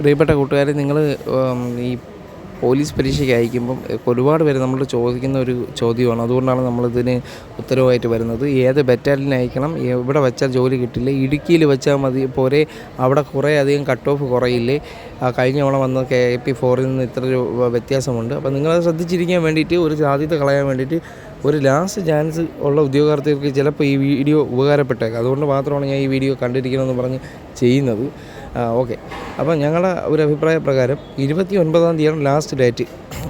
പ്രിയപ്പെട്ട കൂട്ടുകാരെ നിങ്ങൾ ഈ പോലീസ് പരീക്ഷയ്ക്ക് അയക്കുമ്പം ഒരുപാട് പേര് നമ്മൾ ചോദിക്കുന്ന ഒരു ചോദ്യമാണ്. അതുകൊണ്ടാണ് നമ്മളിതിന് ഉത്തരവായിട്ട് വരുന്നത്. ഏത് ബറ്റാലിയൻ അയക്കണം? എവിടെ വെച്ചാൽ ജോലി കിട്ടില്ല? ഇടുക്കിയിൽ വെച്ചാൽ മതി. പോരെ അവിടെ കുറേ അധികം കട്ട് ഓഫ് കുറയില്ലേ? കഴിഞ്ഞ തവണ വന്ന കെ പി ഫോറിൽ നിന്ന് ഇത്ര വ്യത്യാസമുണ്ട്. അപ്പോൾ നിങ്ങളത് ശ്രദ്ധിച്ചിരിക്കാൻ വേണ്ടിയിട്ട് ഒരു സാധ്യത കളയാൻ വേണ്ടിയിട്ട് ഒരു ലാസ്റ്റ് ചാൻസ് ഉള്ള ഉദ്യോഗാർത്ഥികൾക്ക് ചിലപ്പോൾ ഈ വീഡിയോ ഉപകാരപ്പെട്ടേക്കാം. അതുകൊണ്ട് മാത്രമാണ് ഞാൻ ഈ വീഡിയോ കണ്ടിരിക്കണമെന്ന് പറഞ്ഞ് ചെയ്യുന്നത്. ഓക്കെ. അപ്പോൾ ഞങ്ങളുടെ ഒരു അഭിപ്രായ പ്രകാരം ഇരുപത്തി ഒൻപതാം തീയതിയാണ് ലാസ്റ്റ് ഡേറ്റ്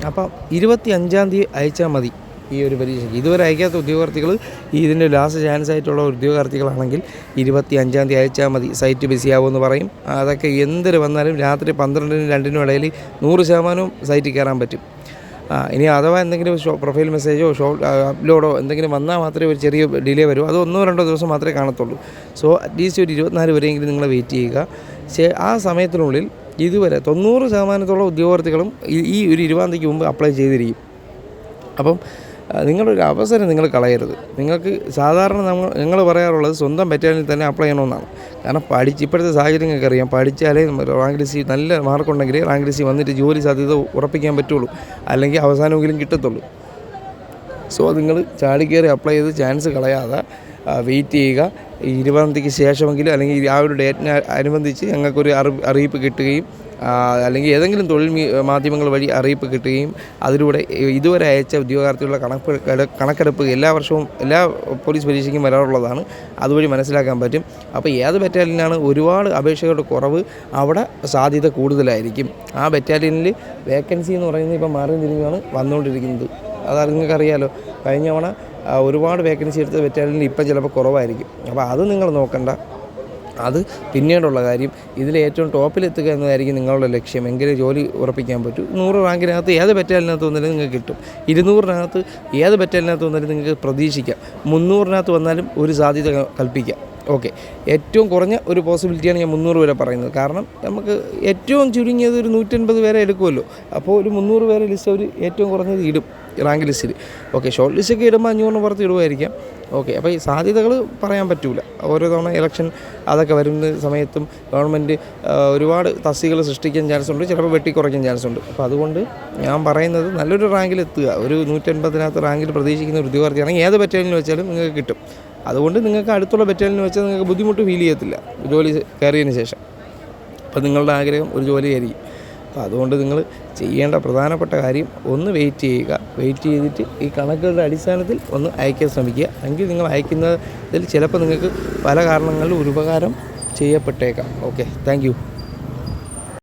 അപ്പം ഇരുപത്തി അഞ്ചാം തീയതി അയച്ചാൽ മതി ഈ ഒരു പരീക്ഷയ്ക്ക്. ഇതുവരെ അയക്കാത്ത ഉദ്യോഗാർത്ഥികൾ ഈ ഇതിന്റെ ലാസ്റ്റ് ചാൻസ് ആയിട്ടുള്ള ഉദ്യോഗാർത്ഥികളാണെങ്കിൽ ഇരുപത്തി അഞ്ചാം തീയതി അയച്ചാൽ മതി. സൈറ്റ് ബിസി ആവുമെന്ന് പറയും. അതൊക്കെ എന്തൊരു വന്നാലും രാത്രി പന്ത്രണ്ടിനും രണ്ടിനും ഇടയിൽ നൂറ് ശതമാനവും സൈറ്റിൽ കയറാൻ പറ്റും. ഇനി അഥവാ എന്തെങ്കിലും പ്രൊഫൈൽ മെസ്സേജോ ഷോ അപ്ലോഡോ എന്തെങ്കിലും വന്നാൽ മാത്രമേ ഒരു ചെറിയ ഡിലേ വരൂ. അത് ഒന്നോ രണ്ടോ ദിവസം മാത്രമേ കാണത്തുള്ളൂ. സോ അറ്റ്ലീസ്റ്റ് ഒരു ഇരുപത്തിനാല് വരെയെങ്കിലും നിങ്ങൾ വെയിറ്റ് ചെയ്യുക. പക്ഷേ ആ സമയത്തിനുള്ളിൽ ഇതുവരെ തൊണ്ണൂറ് ശതമാനത്തോളം ഉദ്യോഗാർത്ഥികളും ഈ- ഒരു ഇരുപതാം തീയതിക്ക് മുമ്പ് അപ്ലൈ ചെയ്തിരിക്കും. അപ്പം ആ, നിങ്ങളൊരു അവസരം നിങ്ങൾ കളയരുത്. നിങ്ങൾക്ക് സാധാരണ നമ്മൾ ഞങ്ങൾ പറയാറുള്ളത് സ്വന്തം ബറ്റാലിയനിൽ തന്നെ അപ്ലൈ ചെയ്യണമെന്നാണ്. കാരണം പഠിച്ച് ഇപ്പോഴത്തെ സാഹചര്യങ്ങൾക്ക് അറിയാം പഠിച്ചാലേ റാങ്ക് ലിസ്റ്റ് നല്ല മാർക്കുണ്ടെങ്കിൽ റാങ്ക് ലിസ്റ്റ് വന്നിട്ട് ജോലി സാധ്യത ഉറപ്പിക്കാൻ പറ്റുള്ളൂ. അല്ലെങ്കിൽ അവസാനമെങ്കിലും കിട്ടത്തുള്ളൂ. സോ നിങ്ങൾ ചാടിക്കയറി അപ്ലൈ ചെയ്ത് ചാൻസ് കളയാതെ വെയിറ്റ് ചെയ്യുക. ഇരുപതാം തീയതിക്ക് ശേഷമെങ്കിലും അല്ലെങ്കിൽ ആ ഒരു ഡേറ്റിനെ അനുബന്ധിച്ച് ഞങ്ങൾക്കൊരു അറി അറിയിപ്പ് കിട്ടുകയും അല്ലെങ്കിൽ ഏതെങ്കിലും തൊഴിൽ മാധ്യമങ്ങൾ വഴി അറിയിപ്പ് കിട്ടുകയും അതിലൂടെ ഇതുവരെ അയച്ച ഉദ്യോഗാർത്ഥികളുടെ കണക്ക് കണക്കെടുപ്പ് എല്ലാ വർഷവും എല്ലാ പോലീസ് പരീക്ഷയ്ക്കും വരാറുള്ളതാണ്. അതുവഴി മനസ്സിലാക്കാൻ പറ്റും. അപ്പോൾ ഏത് ബറ്റാലിയനാണ് ഒരുപാട് അപേക്ഷകളുടെ കുറവ് അവിടെ സാധ്യത കൂടുതലായിരിക്കും. ആ ബറ്റാലിയനിൽ വേക്കൻസി എന്ന് പറയുന്നത് ഇപ്പോൾ മാറി തിരിഞ്ഞാണ് വന്നുകൊണ്ടിരിക്കുന്നത്. അത് നിങ്ങൾക്കറിയാലോ കഴിഞ്ഞ തവണ ഒരുപാട് വേക്കൻസി എടുത്ത് വെറ്റാലിന് ഇപ്പം ചിലപ്പോൾ കുറവായിരിക്കും. അപ്പോൾ അത് നിങ്ങൾ നോക്കണ്ട. അത് പിന്നീടുള്ള കാര്യം. ഇതിൽ ഏറ്റവും ടോപ്പിലെത്തുക എന്നതായിരിക്കും നിങ്ങളുടെ ലക്ഷ്യം. എങ്കിലേ ജോലി ഉറപ്പിക്കാൻ പറ്റൂ. നൂറ് റാങ്കിനകത്ത് ഏത് ബറ്റാലിനകത്ത് വന്നാലും നിങ്ങൾക്ക് കിട്ടും. ഇരുന്നൂറിനകത്ത് ഏത് ബറ്റാലിനകത്ത് വന്നാലും നിങ്ങൾക്ക് പ്രതീക്ഷിക്കാം. മുന്നൂറിനകത്ത് വന്നാലും ഒരു സാധ്യത കൽപ്പിക്കാം. ഓക്കെ. ഏറ്റവും കുറഞ്ഞ ഒരു പോസിബിലിറ്റിയാണ് ഞാൻ മുന്നൂറ് വരെ പറയുന്നത്. കാരണം നമുക്ക് ഏറ്റവും ചുരുങ്ങിയത് ഒരു നൂറ്റൻപത് പേരെ എടുക്കുമല്ലോ. അപ്പോൾ ഒരു മുന്നൂറ് പേരെ ലിസ്റ്റ് അവർ ഏറ്റവും കുറഞ്ഞത് ഇടും. റാങ്ക് ലിസ്റ്റിൽ ഓക്കെ ഷോർട്ട് ലിസ്റ്റൊക്കെ ഇടുമ്പോൾ അഞ്ഞൂറിന് പുറത്ത് ഇടുമായിരിക്കാം ഓക്കെ അപ്പോൾ ഈ സാധ്യതകൾ പറയാൻ പറ്റൂല. ഓരോ തവണ ഇലക്ഷൻ അതൊക്കെ വരുന്ന സമയത്തും ഗവൺമെന്റ് ഒരുപാട് തസ്തികൾ സൃഷ്ടിക്കാൻ ചാൻസ് ഉണ്ട്. ചിലപ്പോൾ വെട്ടിക്കുറയ്ക്കാൻ ചാൻസ് ഉണ്ട്. അപ്പോൾ അതുകൊണ്ട് ഞാൻ പറയുന്നത് നല്ലൊരു റാങ്കിൽ എത്തുക. ഒരു നൂറ്റൻപതിനകത്ത് റാങ്കിൽ പ്രതീക്ഷിക്കുന്ന ഒരു ഉദ്യോഗാർത്ഥിയാണെങ്കിൽ ഏത് ബറ്റാലിയനിൽ വെച്ചാലും നിങ്ങൾക്ക് കിട്ടും. അതുകൊണ്ട് നിങ്ങൾക്ക് അടുത്തുള്ള ബറ്റാലിയനിൽ വെച്ചാൽ നിങ്ങൾക്ക് ബുദ്ധിമുട്ട് ഫീൽ ചെയ്യത്തില്ല. ജോലി കയറിയതിന് ശേഷം. അപ്പോൾ നിങ്ങളുടെ ആഗ്രഹം ഒരു ജോലി ജോലിയായിരിക്കും അപ്പോൾ അതുകൊണ്ട് നിങ്ങൾ ചെയ്യേണ്ട പ്രധാനപ്പെട്ട കാര്യം ഒന്ന് വെയിറ്റ് ചെയ്യുക. വെയിറ്റ് ചെയ്തിട്ട് ഈ കണക്കുകളുടെ അടിസ്ഥാനത്തിൽ ഒന്ന് അയക്കാൻ ശ്രമിക്കുക. എങ്കിൽ നിങ്ങൾ അയക്കുന്നതിൽ ചിലപ്പോൾ നിങ്ങൾക്ക് പല കാരണങ്ങളിലും ഒരു ഉപകാരം ചെയ്യപ്പെട്ടേക്കാം. Okay thank